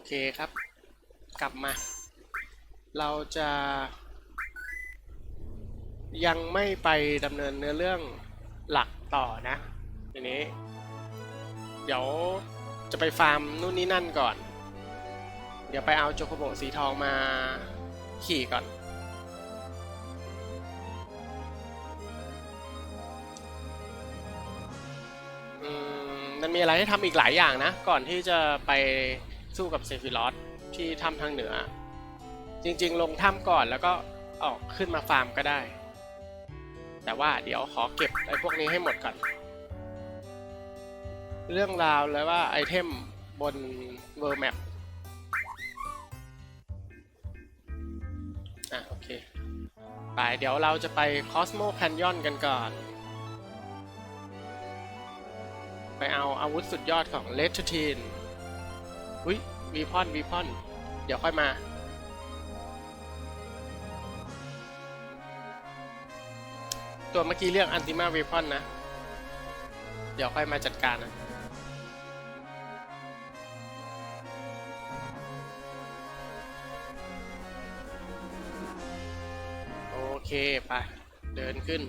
โอเคครับ กลับมา เราจะ ยังไม่ไปดำเนินเนื้อเรื่องหลักต่อนะทีนี้ เดี๋ยวจะไปฟาร์มนู่นนี่นั่นก่อน เดี๋ยวไปเอาโจโคโบสีทองมาขี่ก่อน อืมมันมีอะไรให้ทำอีกหลายอย่างนะ ก่อนที่จะไป สู้กับเซฟิลอสที่ถ้ำทางเหนือ จริงๆ ลงถ้ำก่อนแล้วก็ออกขึ้นมาฟาร์มก็ได้ แต่ว่าเดี๋ยวขอเก็บไอ้พวกนี้ให้หมดก่อน เรื่องราวแล้วว่าไอเทมบนเวอร์แมปอะโอเค ไปเดี๋ยวเราจะไปคอสโมแคนยอนกันก่อน ไปเอาอาวุธสุดยอดของเลตททีน วีพอนวีพอน เดี๋ยวค่อยมา ตัวเมื่อกี้เรียกอันติมาวีพอนนะ เดี๋ยวค่อยมาจัดการนะโอเค ไป เดินขึ้น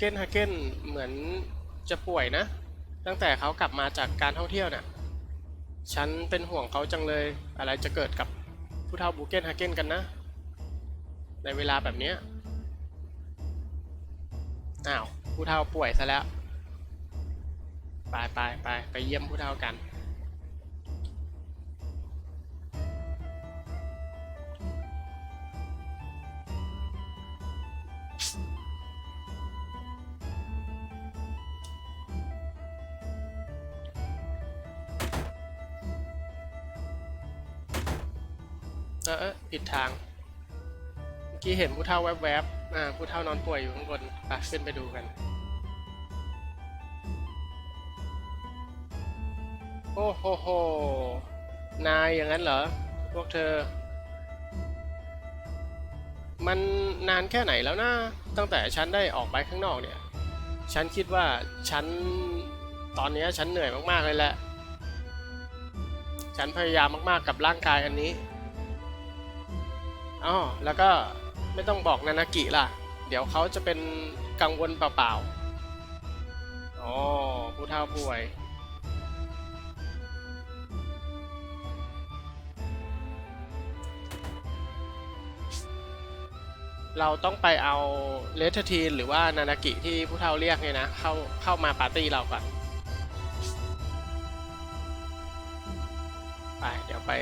เกนฮาเกนเหมือนจะป่วยนะ ตั้งแต่เขากลับมาจากการท่องเที่ยวน่ะฉันเป็นห่วงเขาจังเลย อะไรจะเกิดกับผู้เฒ่าบูเกนฮาเกนกันนะ ในเวลาแบบนี้อ้าวผู้เฒ่าป่วยซะแล้ว ไปไปไปไปเยี่ยมผู้เฒ่ากัน เออเออผิดทาง เมื่อกี้เห็นผู้เฒ่าแวบๆอ่าผู้เฒ่านอนป่วยอยู่ข้างบนไปขึ้นไปดูกัน โอ้โหโห นายอย่างนั้นเหรอ พวกเธอ มันนานแค่ไหนแล้วนะ ตั้งแต่ฉันได้ออกไปข้างนอกเนี่ย ฉันคิดว่าฉันตอนนี้ฉันเหนื่อยมากๆเลยแหละ ฉันพยายามมากๆกับร่างกายอันนี้ อ๋อแล้วก็ไม่ต้องบอกนานากิล่ะ เดี๋ยวเขาจะเป็นกังวลเปล่าๆอ๋อผู้เฒ่าป่วย เราต้องไปเอาเลททีนหรือว่านานากิที่ผู้เฒ่าเรียกเนี่ยนะ เข้าเข้ามาปาร์ตี้เราก่อนไปเดี๋ยวไป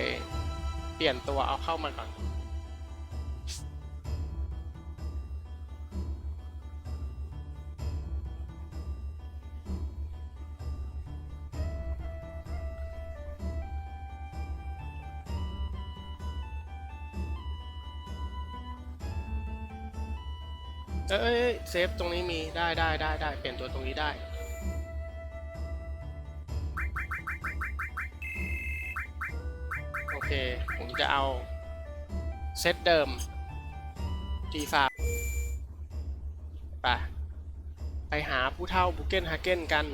เปลี่ยนตัวเอาเข้ามาก่อน เอ้ยเซฟตรงนี้มีได้ได้ได้ได้เปลี่ยนตัวตรงนี้ได้ โอเค ผมจะเอา เซตเดิมทีฟาไปไปหาผู้เท่าบุเกนฮาเกนกัน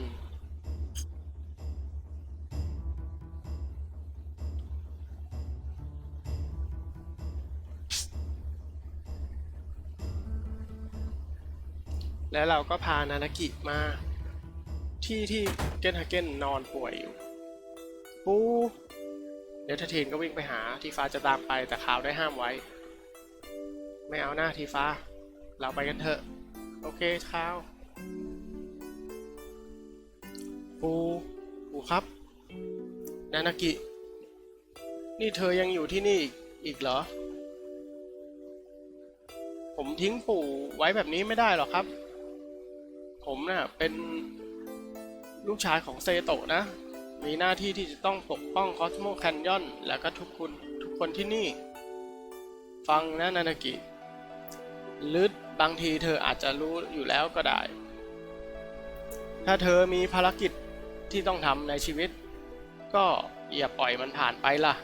แล้วเราก็พานานากิมาที่ที่เกนฮาเกนนอนป่วยอยู่ปูเดี๋ยวททีนก็วิ่งไปหาทีฟ้าจะตามไปแต่ข่าวได้ห้ามไว้ ไม่เอาหน้าทีฟ้า เราไปกันเถอะ โอเคข่าวปูปูครับ นานากิ นี่เธอยังอยู่ที่นี่อีกอีกเหรอ ผมทิ้งปู่ไว้แบบนี้ไม่ได้หรอกครับ ผมนะ่ะเป็นลูกชายของเซโตะนะ มีหน้าที่ที่จะต้องปกป้องคอสโมแคนยอนและก็ทุกคนทุกคนที่นี่ ฟังนะนานากิหรือบางทีเธออาจจะรู้อยู่แล้วก็ได้ ถ้าเธอมีภารกิจที่ต้องทำในชีวิต ก็อย่าปล่อยมันผ่านไปล่ะ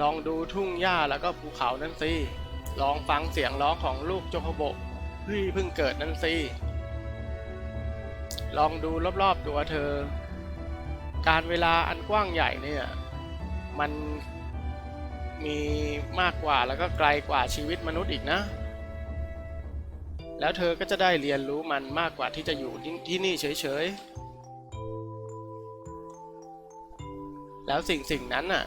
ลองดูทุ่งหญ้าแล้วก็ภูเขานั่นสิ ลองฟังเสียงร้องของลูกโจโคโบะที่เพิ่งเกิดนั่นสิลองดูรอบๆตัวเธอ การเวลาอันกว้างใหญ่เนี่ย มันมีมากกว่าแล้วก็ไกลกว่าชีวิตมนุษย์อีกนะ แล้วเธอก็จะได้เรียนรู้มันมากกว่าที่จะอยู่ที่ที่นี่เฉยๆ แล้วสิ่งสิ่งนั้นน่ะ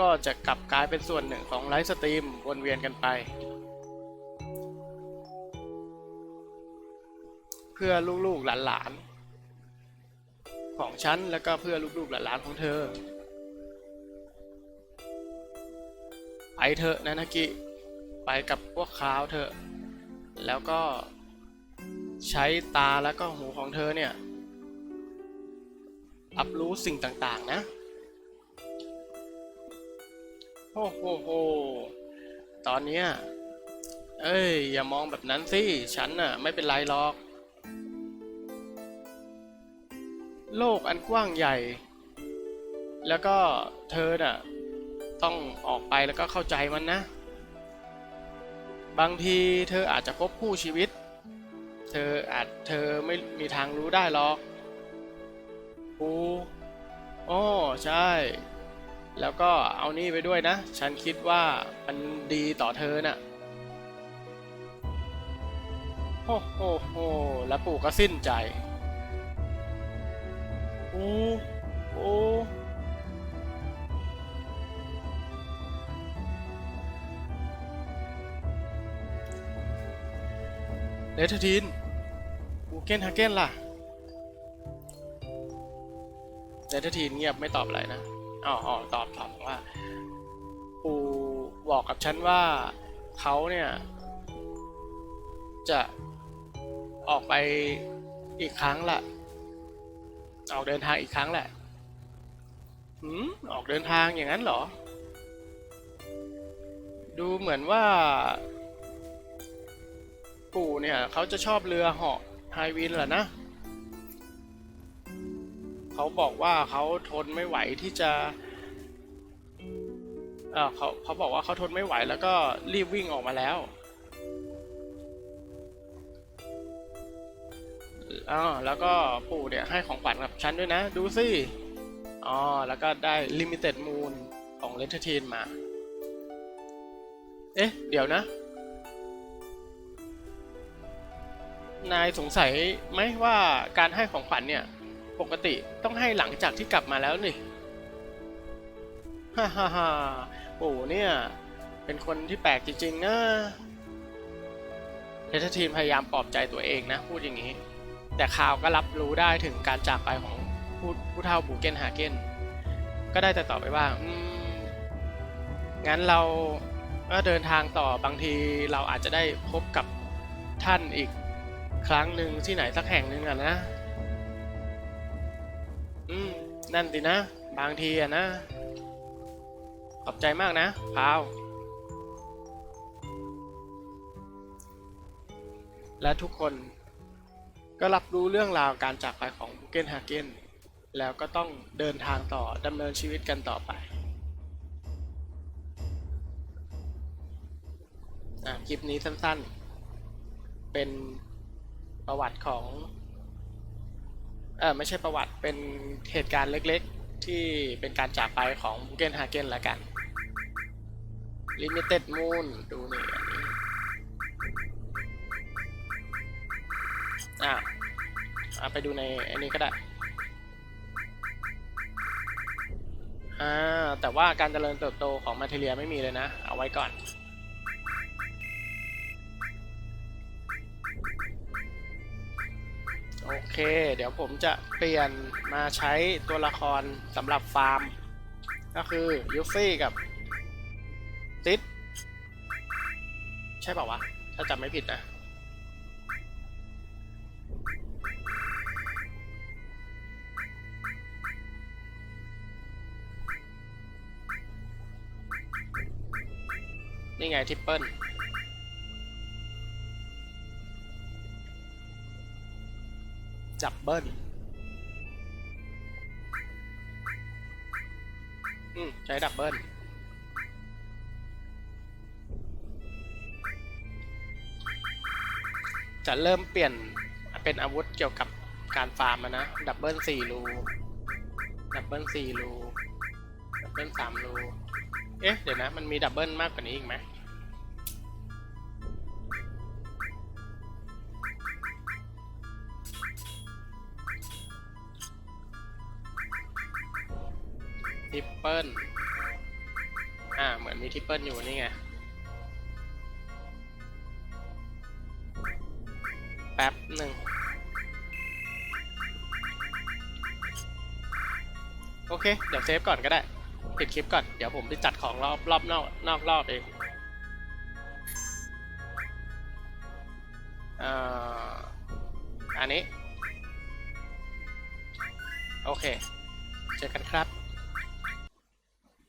ก็จะกลับกลายเป็นส่วนหนึ่งของไลฟ์สตรีมวนเวียนกันไป เพื่อลูกๆหลานๆของฉันแล้วก็เพื่อลูกๆหลานๆของเธอไปเถอะนานากิไปกับพวกเขาเถอะ แล้วก็ใช้ตาแล้วก็หูของเธอเนี่ยรับรู้สิ่งต่างๆนะ โอ้โหโหตอนเนี้ยเอ้ย อย่ามองแบบนั้นสิ ฉันน่ะ ไม่เป็นไรหรอก โลกอันกว้างใหญ่ แล้วก็เธอน่ะ ต้องออกไปแล้วก็เข้าใจมันนะ บางทีเธออาจจะพบคู่ชีวิต เธออาจเธอไม่มีทางรู้ได้หรอกปูอ๋อใช่ แล้วก็เอานี่ไปด้วยนะ ฉันคิดว่ามันดีต่อเธอน่ะโอ้โหโหแล้วปู่ก็สิ้นใจโอ้โอ้เลททีนบูเกนฮาเกนล่ะเลททีนเงียบไม่ตอบอะไรนะ อ๋ออ๋อตอบตอบว่าปู่บอกกับฉันว่าเขาเนี่ยจะออกไปอีกครั้งละออกเดินทางอีกครั้งแหละหืมออกเดินทางอย่างนั้นเหรอ ดูเหมือนว่า ปู่เนี่ยเขาจะชอบเรือเหาะไฮวินแหละนะ เขาบอกว่าเขาทนไม่ไหวที่จะเออเขาเขาบอกว่าเขาทนไม่ไหวแล้วก็รีบวิ่งออกมาแล้วอ๋อแล้วก็ปู่เนี่ยให้ของขวัญกับฉันด้วยนะ ดูสิอ๋อแล้วก็ได้ Limited Moon ของ l e n t e r t a i n มา เอ๊ะ เดี๋ยวนะ นายสงสัยไหมว่าการให้ของขวัญเนี่ย ปกติต้องให้หลังจากที่กลับมาแล้วนี่ฮ่าฮ่าฮ่าปู่เนี่ย เป็นคนที่แปลกจริงๆนะเทสทีมพยายามปลอบใจตัวเองนะ พูดอย่างนี้ แต่ข่าวก็รับรู้ได้ถึงการจากไปของผู้ผู้เฒ่าบูเกนฮาเกนก็ได้แต่ตอบไปว่าอืมงั้นเราก็เดินทางต่อบางทีเราอาจจะได้พบกับท่านอีกครั้งหนึ่งที่ไหนสักแห่งหนึ่งอะนะ อืม นั่นสินะ บางทีอะนะ ขอบใจมากนะพาว และทุกคนก็รับรู้เรื่องราวการจากไปของบุเกนฮาเกนแล้วก็ต้องเดินทางต่อดำเนินชีวิตกันต่อไปคลิปนี้สั้นๆ เป็นประวัติของ เออไม่ใช่ประวัติเป็นเหตุการณ์เล็กๆ ที่เป็นการจากไปของบุเกนฮาเกนละกัน Limited Moon ดูนี่อันนี้อะอะไปดูในอันนี้ก็ได้อ่าแต่ว่าการเจริญเติบโตของมาเทเรียไม่มีเลยนะ เอาไว้ก่อน โอเค เดี๋ยวผมจะเปลี่ยนมาใช้ตัวละครสำหรับฟาร์ม ก็คือยูฟี่กับติดใช่เปล่าวะ ถ้าจำไม่ผิดนะนี่ไงทิปเปิล จับเบิ้ลอืมใช้ดับเบิลจะเริ่มเปลี่ยนเป็นอาวุธเกี่ยวกับการฟาร์มอะนะ ดับเบิลสี่รูดับเบิลสี่รูดับเบิลสามรู เอ๊ะ เดี๋ยวนะ มันมีดับเบิลมากกว่านี้อีกไหม ริปเปิลอ่า เหมือนมีทริปเปิลอยู่นี่ไง แป๊บหนึ่ง โอเค เดี๋ยวเซฟก่อนก็ได้ ปิดคลิปก่อน เดี๋ยวผมไปจัดของรอบรอบนอกนอกรอบเองอ่าอันนี้ โอเค เจอกันครับ